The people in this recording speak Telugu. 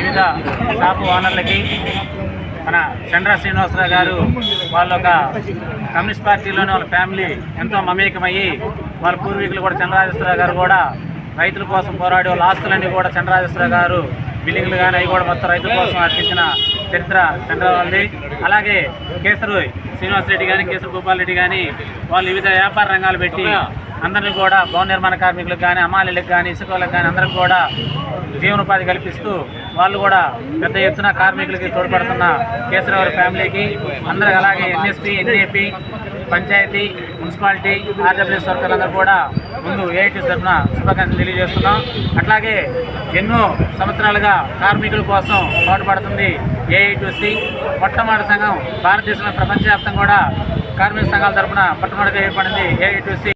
వివిధ షాపు ఓనర్లకి మన చంద్ర శ్రీనివాసరావు గారు వాళ్ళ ఒక కమ్యూనిస్ట్ పార్టీలోని వాళ్ళ ఫ్యామిలీ ఎంతో మమేకమయ్యి వాళ్ళ పూర్వీకులు కూడా చంద్రరాజేశ్వరరావు గారు కూడా రైతుల కోసం పోరాడి వాళ్ళ ఆస్తులన్నీ కూడా చంద్రరాజేశ్వరరావు గారు బిల్డింగ్లు కానీ అవి కూడా మొత్తం రైతుల కోసం అర్పించిన చరిత్ర చంద్రబాబుది. అలాగే కేసరు శ్రీనివాసరెడ్డి కానీ కేసరి గోపాల్ రెడ్డి కానీ వాళ్ళు వివిధ వ్యాపార రంగాలు పెట్టి అందరినీ కూడా భవన నిర్మాణ కార్మికులకు కానీ అమ్మాయిలకు కానీ ఇసుకలకు కానీ అందరికి కూడా జీవనోపాధి కల్పిస్తూ వాళ్ళు కూడా పెద్ద ఎత్తున కార్మికులకి తోడ్పడుతున్న కేసరవారి ఫ్యామిలీకి అందరికి అలాగే NSP NAP panchayat municipality RWS వర్కర్లందరూ కూడా ముందు ఏఐటీ తరఫున శుభాకాంక్షలు తెలియజేస్తున్నాం. అట్లాగే ఎన్నో సంవత్సరాలుగా కార్మికుల కోసం పాటుపడుతుంది ఏఐటీసీ. మొట్టమొదటి సంఘం భారతదేశంలో ప్రపంచవ్యాప్తంగా కూడా కార్మిక సంఘాల తరఫున మొట్టమొదటిగా ఏర్పడింది ఏఐటీసీ.